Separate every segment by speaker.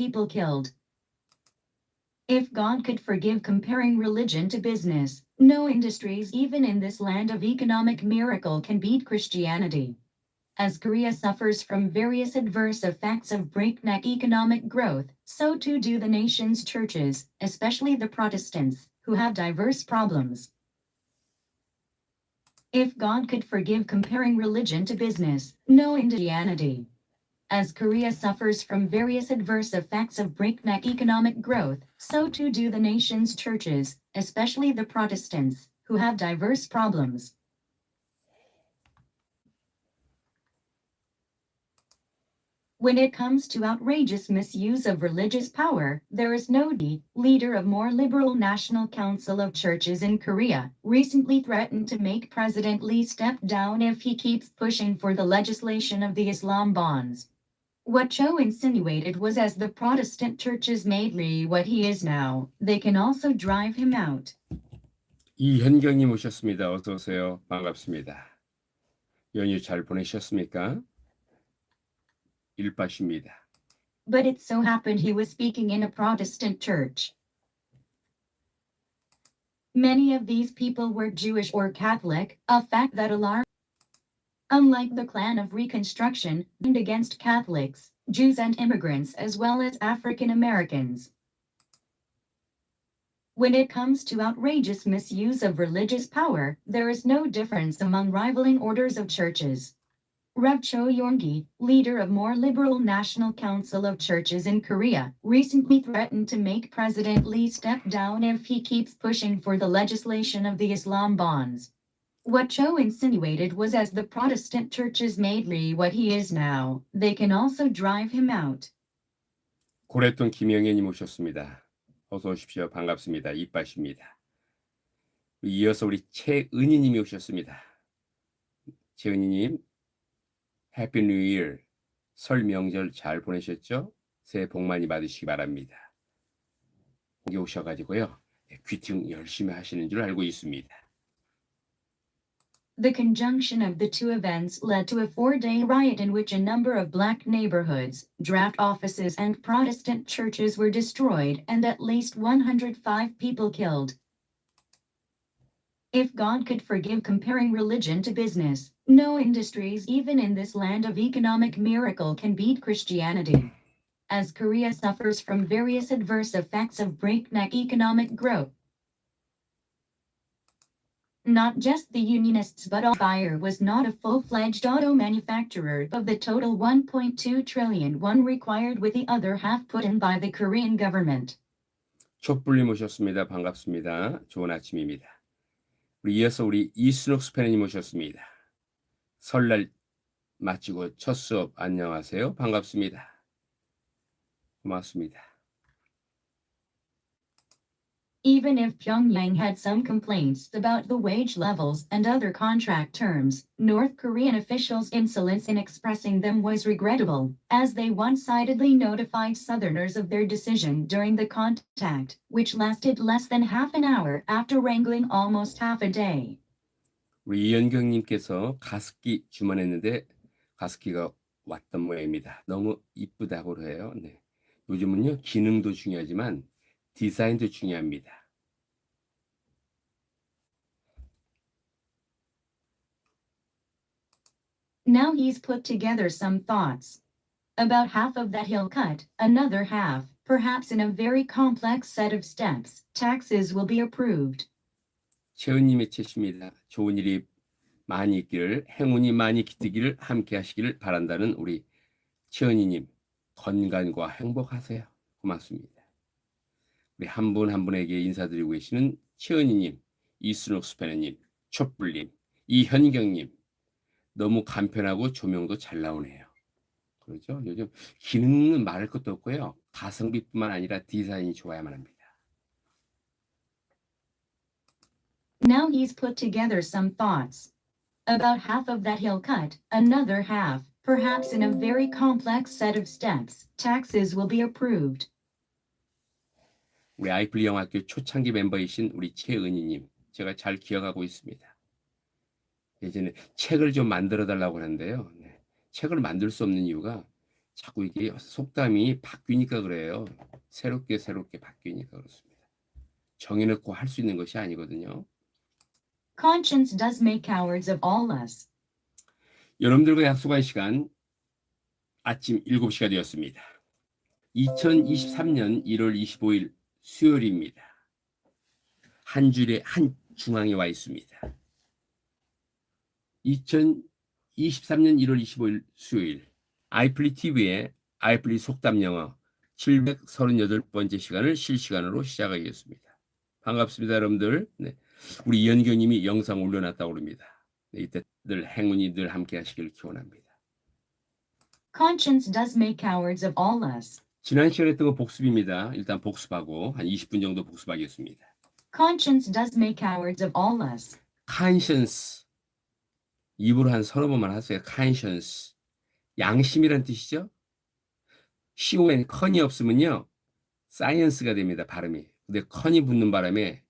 Speaker 1: people killed. If God could forgive comparing religion to business, no industries even in this land of economic miracle can beat Christianity. As Korea suffers from various adverse effects of breakneck economic growth, so too do the nation's churches, especially the Protestants, who have diverse problems. If God could forgive comparing religion to business, no Indianity. As Korea suffers from various adverse effects of breakneck economic growth, so too do the nation's churches, especially the Protestants, who have diverse problems. When it comes to outrageous misuse of religious power, there is no D. Leader of more liberal National Council of Churches in Korea recently threatened to make President Lee step down if he keeps pushing for the legislation of the Islam bonds. What Cho insinuated was as the Protestant churches made Lee what he is now, they can also drive him out.
Speaker 2: 이현경님 오셨습니다. 어서 오세요. 반갑습니다. 연휴 잘 보내셨습니까? 일바십니다.
Speaker 1: But it so happened he was speaking in a Protestant church. Many of these people were Jewish or Catholic, a fact that alarmed. Unlike the Klan of Reconstruction, and against Catholics, Jews and immigrants as well as African Americans. When it comes to outrageous misuse of religious power, there is no difference among rivaling orders of churches. Rev Cho Yonggi, leader of more liberal National Council of Churches in Korea, recently threatened to make President Lee step down if he keeps pushing for the legislation of the Islam bonds. What Cho insinuated was as the Protestant churches made Lee what he is now, they can also drive him out.
Speaker 2: 고래돈 김영애님 오셨습니다. 어서 오십시오. 반갑습니다. 이빠십니다. 이어서 우리 최은희님이 오셨습니다. 최은희님, 해피 뉴 이어. 설 명절 잘 보내셨죠? 새해 복 많이 받으시기 바랍니다. 여기 오셔가지고요. 예, 귀팅 열심히 하시는 줄 알고 있습니다.
Speaker 1: The conjunction of the two events led to a four day riot in which a number of black neighborhoods, draft offices, and Protestant churches were destroyed and at least 105 people killed. If God could forgive comparing religion to business, no industries even in this land of economic miracle can beat Christianity. As Korea suffers from various adverse effects of breakneck economic growth, not just the unionists but all Bayer was not a full-fledged auto manufacturer of the total 1.2 trillion one required with the other half put in by the Korean government.
Speaker 2: 촛불님 오셨습니다. 반갑습니다. 좋은 아침입니다. 우리 이어서 우리 이순옥 스페너님 오셨습니다. 설날 마치고 첫 수업 안녕하세요. 반갑습니다. 고맙습니다.
Speaker 1: Even if Pyongyang had some complaints about the wage levels and other contract terms, North Korean officials' insolence in expressing them was regrettable, as they one-sidedly notified Southerners of their decision during the contact, which lasted less than half an hour after wrangling almost half a day.
Speaker 2: 우리 이현경님께서 가습기 주문했는데 가습기가 왔던 모양입니다. 너무 이쁘다고 해요. 네. 요즘은요 기능도 중요하지만 디자인도 중요합니다.
Speaker 1: Now he's put together some thoughts. About half of that he'll cut, another half, perhaps in a very complex set of steps, taxes will be approved.
Speaker 2: 최은님의 채십니다. 좋은 일이 많이 있기를 행운이 많이 깃들기를 함께 하시기를 바란다는 우리 최은희님 건강과 행복하세요. 고맙습니다. 우리 한 분 한 분에게 인사드리고 계시는 최은희님, 이순옥 스페너님, 촛불님, 이현경님 너무 간편하고 조명도 잘 나오네요. 그렇죠? 요즘 기능은 말할 것도 없고요. 가성비뿐만 아니라 디자인이 좋아야만 합니다.
Speaker 1: Now he's put together some thoughts. About half of that he'll cut, another half, perhaps in a very complex set of steps, taxes will be approved.
Speaker 2: 우리 아이플 영학교 초창기 멤버이신 우리 최은희님 제가 잘 기억하고 있습니다. 예전에 책을 좀 만들어 달라고 하는데요. 네. 책을 만들 수 없는 이유가 자꾸 이게 속담이 바뀌니까 그래요. 새롭게 새롭게 바뀌니까 그렇습니다. 정해놓고 할 수 있는 것이 아니거든요.
Speaker 1: Conscience does make cowards of all us.
Speaker 2: 여러분들과 약속한 시간 아침 7시가 되었습니다. 2023년 1월 25일 수요일입니다. 한 줄에 한 중앙에 와 있습니다. 2023년 1월 25일 수요일 아이플리 TV의 아이플리 속담 영어 738번째 시간을 실시간으로 시작하겠습니다. 반갑습니다, 여러분들. 네. 우리 이현경님이 영상 올려놨다고 합니다. 네, 이때 늘 행운이 늘 함께 하시길 기원합니다.
Speaker 1: Conscience does make cowards of all us.
Speaker 2: 지난 시간에 했던 거 복습입니다. 일단 복습하고 한 20분 정도 복습하겠습니다.
Speaker 1: Conscience does make cowards of all us.
Speaker 2: conscience 입으로 한 서너 번만 하세요. conscience 양심이란 뜻이죠. con 컨이 없으면요 science가 됩니다. 발음이. 근데 컨이 붙는 바람에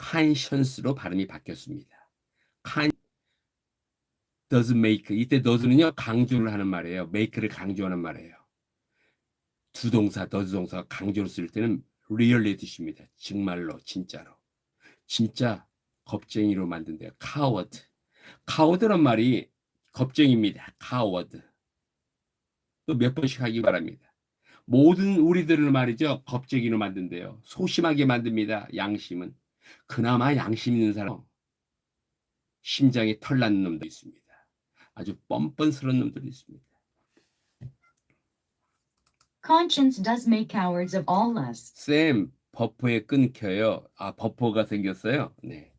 Speaker 2: conscience로 발음이 바뀌었습니다. con does make 이때 does는요 강조를 하는 말이에요. make를 강조하는 말이에요. 두 동사 does 동사가 강조를 쓸 때는 real의 뜻입니다. 정말로 진짜로 진짜 겁쟁이로 만든대요. coward. coward란 말이 겁쟁입니다. coward. 또 몇 번씩 하기 바랍니다. 모든 우리들을 말이죠. 겁쟁이로 만든대요. 소심하게 만듭니다. 양심은. 그나마 양심 있는 사람. 심장에 털 나는 놈도 있습니다. 아주 뻔뻔스러운 놈들이 있습니다.
Speaker 1: Conscience does make cowards of all us.
Speaker 2: 쌤, 버퍼에 끊겨요. 아, 버퍼가 생겼어요? 네.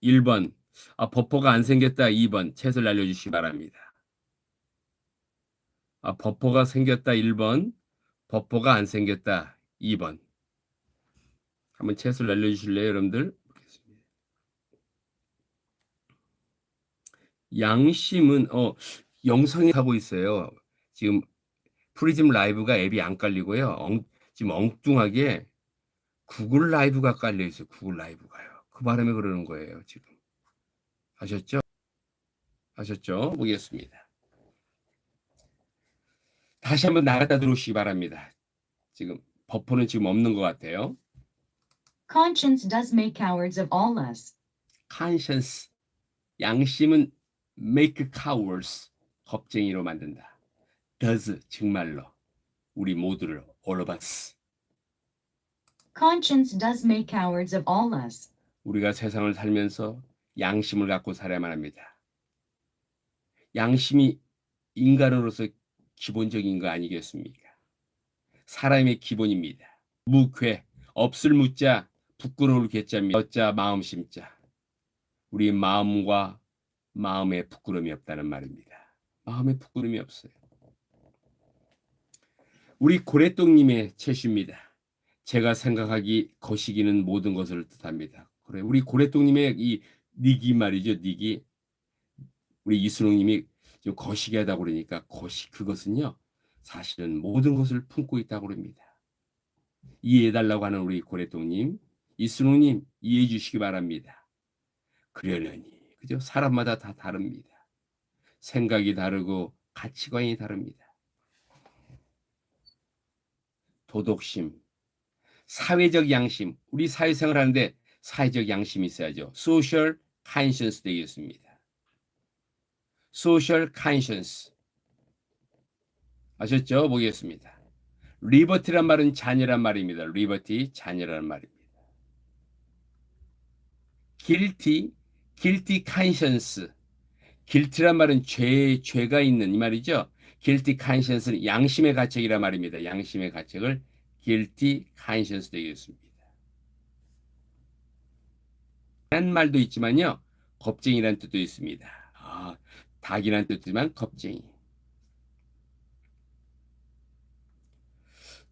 Speaker 2: 1번. 아, 버퍼가 안 생겼다. 2번. 챗을 날려 주시기 바랍니다. 아, 버퍼가 생겼다. 1번. 버퍼가 안 생겼다. 2번. 한번 챗을 날려 주실래요, 여러분들? 보겠습니다. 양심은, 어, 영상에 하고 있어요. 지금 프리즘 라이브가 앱이 안 깔리고요. 엉, 지금 엉뚱하게 구글 라이브가 깔려 있어요. 구글 라이브가요. 그 바람에 그러는 거예요, 지금. 아셨죠? 아셨죠? 보겠습니다. 다시 한번 나갔다 들어오시기 바랍니다. 지금 버퍼는 지금 없는 것 같아요.
Speaker 1: Conscience does make cowards of all us.
Speaker 2: conscience 양심은 make cowards 겁쟁이로 만든다. Does 정말로 우리 모두를 all of us
Speaker 1: Conscience does make cowards of all us.
Speaker 2: 우리가 세상을 살면서 양심을 갖고 살아야만 합니다. 양심이 인간으로서 기본적인 거 아니겠습니까? 사람의 기본입니다. 무괴, 없을 무자, 부끄러울 괴자입니다. 어자 마음 심자. 우리 마음과 마음에 부끄러움이 없다는 말입니다. 마음에 부끄러움이 없어요. 우리 고래똥님의 채시입니다. 제가 생각하기 거시기는 모든 것을 뜻합니다. 그래 우리 고래똥님의 이 닉이 말이죠 닉이 우리 이순웅님이 좀 거시기하다고 그러니까 거시 그것은요 사실은 모든 것을 품고 있다고 그럽니다. 이해해달라고 하는 우리 고래똥님 이순웅님 이해해 주시기 바랍니다. 그러려니 그죠 사람마다 다 다릅니다. 생각이 다르고 가치관이 다릅니다. 도덕심 사회적 양심, 우리 사회생활 하는데 사회적 양심이 있어야죠. social conscience 되겠습니다. social conscience. 아셨죠? 보겠습니다. liberty란 말은 자녀란 말입니다. liberty, 자녀라는 말입니다. guilty, guilty conscience. guilty란 말은 죄, 죄가 있는 이 말이죠. Guilty conscience는 양심의 가책이란 말입니다. 양심의 가책을 guilty conscience 되겠습니다. 한 말도 있지만요. 겁쟁이라는 뜻도 있습니다. 아, 닭이라는 뜻이지만 겁쟁이.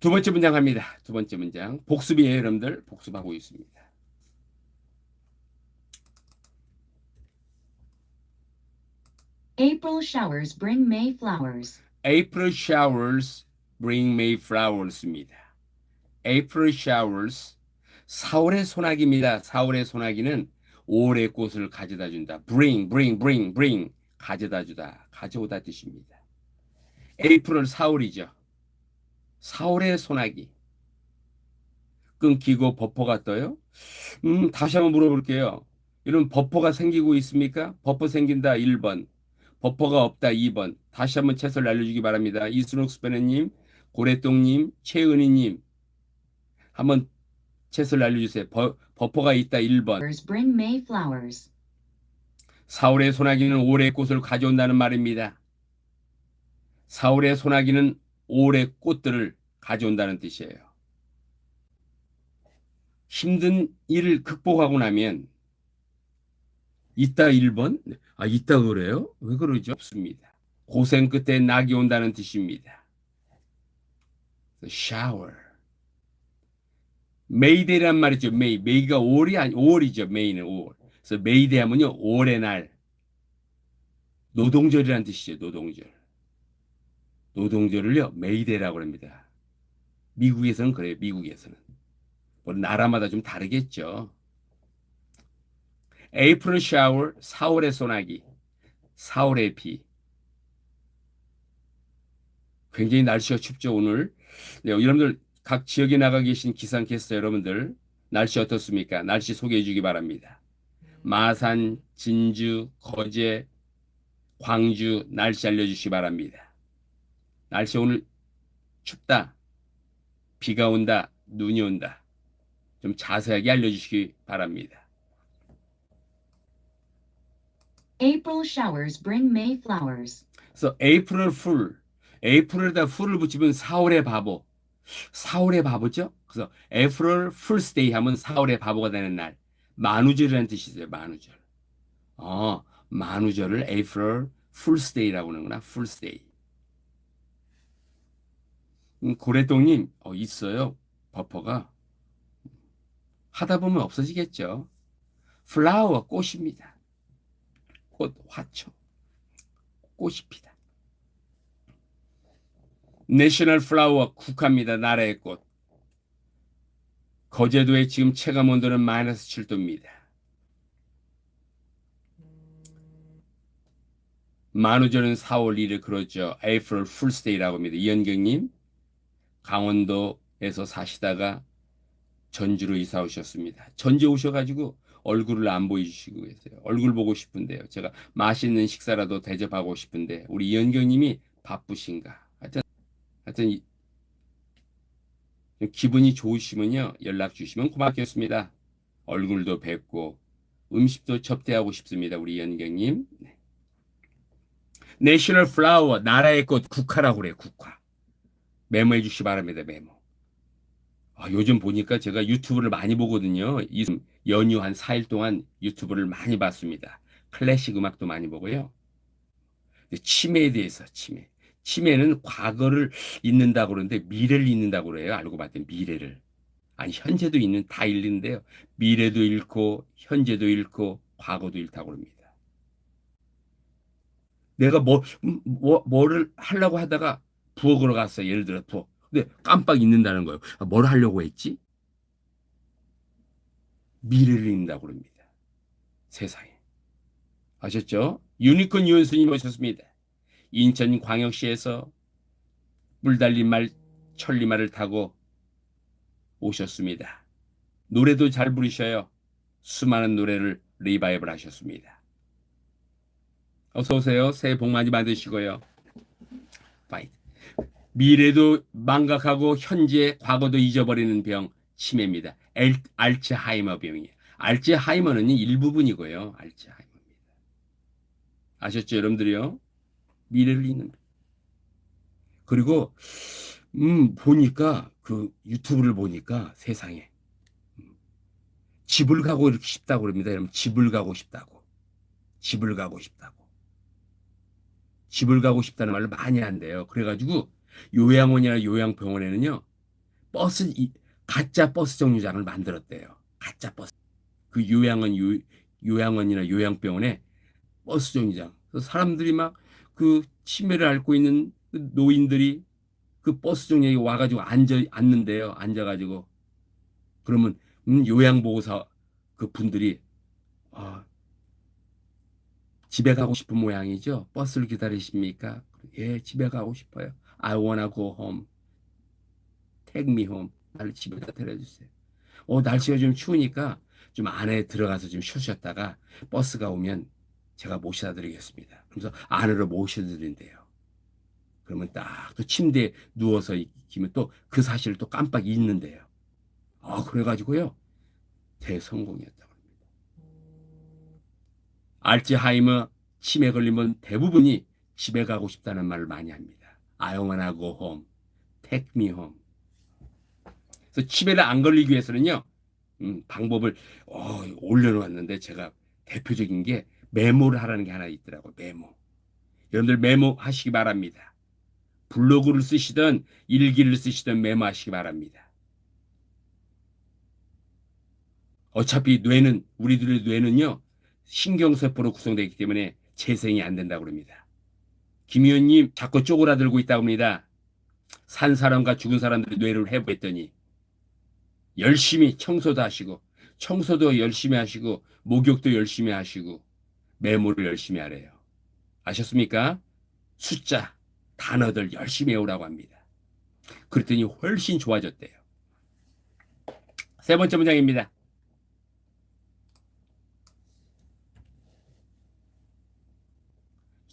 Speaker 2: 두 번째 문장 갑니다. 두 번째 문장. 복습이에요, 여러분들. 복습하고 있습니다.
Speaker 1: April showers bring May flowers.
Speaker 2: April showers bring May flowers입니다. April showers 4월의 소나기입니다. 4월의 소나기는 5월의 꽃을 가져다 준다. bring, bring, bring, bring 가져다 주다, 가져오다 뜻입니다. 에이프릴 4월이죠. 4월의 소나기. 끊기고 버퍼가 떠요? 음, 다시 한번 물어볼게요. 이런 버퍼가 생기고 있습니까? 버퍼 생긴다 1번. 버퍼가 없다 2번. 다시 한번 채소를 알려주기 바랍니다. 이순옥 스페너님, 고래똥님, 최은희님. 한번 채소를 알려주세요. 버, 버퍼가 있다 1번.
Speaker 1: bring May flowers.
Speaker 2: 4월의 소나기는 올해의 꽃을 가져온다는 말입니다. 4월의 소나기는 올해 꽃들을 가져온다는 뜻이에요. 힘든 일을 극복하고 나면 있다 1번? 아, 있다 그래요? 왜 그러죠? 없습니다. 고생 끝에 낙이 온다는 뜻입니다. shower. 메이데이란 말이죠. 메이. 메이가 5월이 아니 5월이죠. 메이는 5월. 그래서 메이데이 하면요. 5월의 날. 노동절이라는 뜻이죠. 노동절. 노동절을요. 메이데이라고 합니다. 미국에서는 그래요. 미국에서는. 뭐 나라마다 좀 다르겠죠. 에이프릴 샤워, 4월의 소나기, 4월의 비. 굉장히 날씨가 춥죠, 오늘. 네, 여러분들 각 지역에 나가 계신 기상캐스터 여러분들 날씨 어떻습니까? 날씨 소개해 주기 바랍니다. 마산, 진주, 거제, 광주 날씨 알려 주시기 바랍니다. 날씨 오늘 춥다, 비가 온다, 눈이 온다. 좀 자세하게 알려 주시기 바랍니다.
Speaker 1: April showers bring May flowers.
Speaker 2: 그래서 에이프릴 풀, 에이프릴에다 풀을 붙이면 4월의 바보. 4월의 바보죠? 그래서 에이프릴 풀스데이 하면 4월의 바보가 되는 날. 만우절이라는 뜻이 있어요. 만우절. 어, 만우절을 에이프릴 풀스데이라고 하는구나. 풀스데이. 음, 고래똥님, 어, 있어요. 버퍼가. 하다 보면 없어지겠죠. 플라워, 꽃입니다. 꽃, 화초. 꽃이 피다. 내셔널 플라워 국화입니다. 나라의 꽃. 거제도에 지금 체감 온도는 마이너스 7도입니다. 만우절은 4월 1일 그러죠. April Fool's Day라고 합니다. 이현경님 강원도에서 사시다가 전주로 이사 오셨습니다. 전주 오셔가지고 얼굴을 안 보여주시고 계세요. 얼굴 보고 싶은데요. 제가 맛있는 식사라도 대접하고 싶은데 우리 이현경님이 바쁘신가? 하여튼 하여튼 기분이 좋으시면요 연락 주시면 고맙겠습니다. 얼굴도 뵙고 음식도 접대하고 싶습니다. 우리 이현경님. 네. 내셔널 플라워 나라의 꽃 국화라고 그래요. 국화. 메모해 주시 기 바랍니다. 메모. 아, 요즘 보니까 제가 유튜브를 많이 보거든요. 이 연휴 한 4일 동안 유튜브를 많이 봤습니다. 클래식 음악도 많이 보고요. 치매에 대해서 치매. 치매는 과거를 잊는다고 그러는데 미래를 잊는다고 그래요. 알고 봤더니 미래를. 아니 현재도 잊는 다 잃는데요. 미래도 잃고 현재도 잃고 과거도 잃다고 합니다. 내가 뭐, 음, 뭐 뭐를 하려고 하다가 부엌으로 갔어요. 예를 들어 부엌. 근데 깜빡 잊는다는 거예요. 아, 뭘 하려고 했지? 미래를 잃는다고 합니다. 세상에. 아셨죠? 유니콘 유원수님 오셨습니다. 인천광역시에서 물달린 말 천리말을 타고 오셨습니다. 노래도 잘 부르셔요. 수많은 노래를 리바이벌 하셨습니다. 어서 오세요. 새해 복 많이 받으시고요. 파이트. 미래도 망각하고 현재 과거도 잊어버리는 병 치매입니다. 엘, 알츠하이머 병이에요. 알츠하이머는 일부분이고요. 알츠하이머입니다. 아셨죠, 여러분들이요? 미래를 잃는 병. 그리고 음 보니까 그 유튜브를 보니까 세상에 음, 집을 가고 이렇게 싶다고 그럽니다. 여러분 집을 가고 싶다고. 집을 가고 싶다고. 집을 가고 싶다는 말을 많이 한대요. 그래가지고 요양원이나 요양병원에는요 버스 이- 가짜 버스 정류장을 만들었대요. 가짜 버스. 그 요양원 요, 요양원이나 요양병원에 버스 정류장. 사람들이 막 그 치매를 앓고 있는 그 노인들이 그 버스 정류장에 와가지고 앉아 앉는데요. 앉아가지고 그러면 음, 요양보호사 그 분들이 아, 집에 가고 싶은 모양이죠. 버스를 기다리십니까? 예, 집에 가고 싶어요. I wanna go home. Take me home. 나를 집에다 데려주세요. 어, 날씨가 좀 추우니까 좀 안에 들어가서 좀 쉬셨다가 버스가 오면 제가 모셔다 드리겠습니다. 그래서 안으로 모셔다 드린대요. 그러면 딱 또 침대에 누워서 있으면 또 그 사실을 또 깜빡 잊는데요. 아, 그래가지고요. 대성공이었다고 합니다. 알츠하이머 치매 걸리면 대부분이 집에 가고 싶다는 말을 많이 합니다. I wanna go home. Take me home. 그래서 치매를 안 걸리기 위해서는요. 음, 방법을 어, 올려놓았는데 제가 대표적인 게 메모를 하라는 게 하나 있더라고요. 메모. 여러분들 메모하시기 바랍니다. 블로그를 쓰시든 일기를 쓰시든 메모하시기 바랍니다. 어차피 뇌는 우리들의 뇌는요 신경세포로 구성되어 있기 때문에 재생이 안 된다고 합니다. 김 의원님 자꾸 쪼그라들고 있다고 합니다. 산 사람과 죽은 사람들의 뇌를 해부했더니 열심히 청소도 하시고 청소도 열심히 하시고 목욕도 열심히 하시고 메모를 열심히 하래요. 아셨습니까? 숫자, 단어들 열심히 외우라고 합니다. 그랬더니 훨씬 좋아졌대요. 세 번째 문장입니다.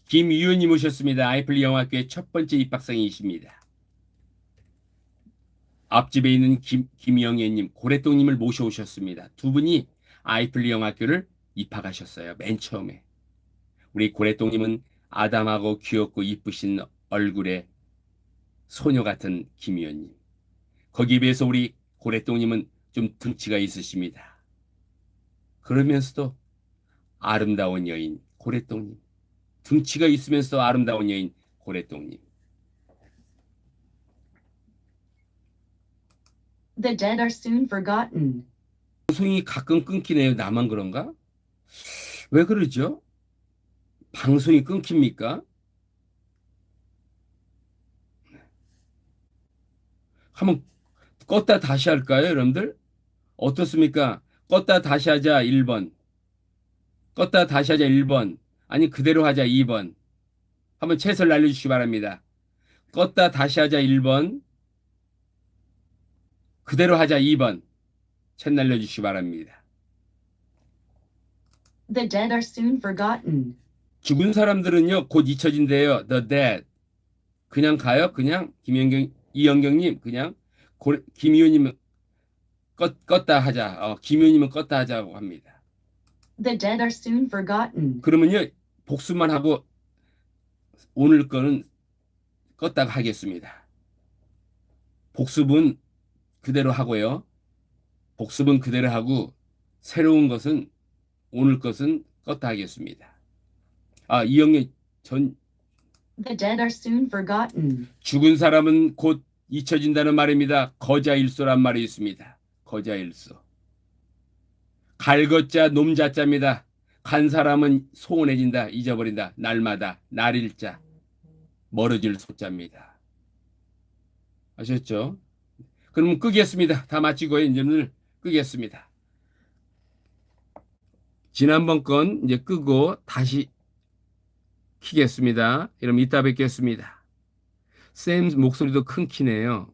Speaker 2: 김유은님 오셨습니다. 아이플리 영화교회 첫 번째 입학생이십니다. 앞집에 있는 김, 김영애님, 고래똥님을 모셔오셨습니다. 두 분이 아이플리 영화교를 입학하셨어요. 맨 처음에. 우리 고래똥님은 아담하고 귀엽고 이쁘신 얼굴에 소녀 같은 김의원님. 거기에 비해서 우리 고래똥님은 좀 등치가 있으십니다. 그러면서도 아름다운 여인 고래똥님. 등치가 있으면서 아름다운 여인 고래똥님.
Speaker 1: The dead are soon forgotten.
Speaker 2: 방송이 가끔 끊기네요. 나만 그런가? 왜 그러죠? 방송이 끊깁니까? 한번 껐다 다시 할까요, 여러분들? 어떻습니까? 껐다 다시 하자 1번. 껐다 다시 하자 1번. 아니 그대로 하자 2번. 한번 채설 날려 주시기 바랍니다. 껐다 다시 하자 1번. 그대로 하자 2번. 챗 날려주시기 바랍니다.
Speaker 1: The dead are soon forgotten.
Speaker 2: 죽은 사람들은요 곧 잊혀진대요. The dead. 그냥 가요? 그냥 김영경 이영경님 그냥 고, 김의원님은 껐, 껐다 하자. 어, 김의원님은 껐다 하자고 합니다.
Speaker 1: The dead are soon forgotten.
Speaker 2: 그러면요 복습만 하고 오늘 거는 껐다가 하겠습니다. 복습은 그대로 하고요. 복습은 그대로 하고 새로운 것은 오늘 것은 껐다 하겠습니다. 아 이영애 전
Speaker 1: The dead are soon forgotten.
Speaker 2: 죽은 사람은 곧 잊혀진다는 말입니다. 거자일소란 말이 있습니다. 거자일소. 갈것자 놈자자입니다. 간 사람은 소원해진다, 잊어버린다. 날마다 날일자 멀어질 소자입니다. 아셨죠? 그러면 끄겠습니다. 다 마치고 이제는 끄겠습니다. 지난번 건 이제 끄고 다시 키겠습니다. 이러면 이따 뵙겠습니다. 쌤 목소리도 큰 키네요.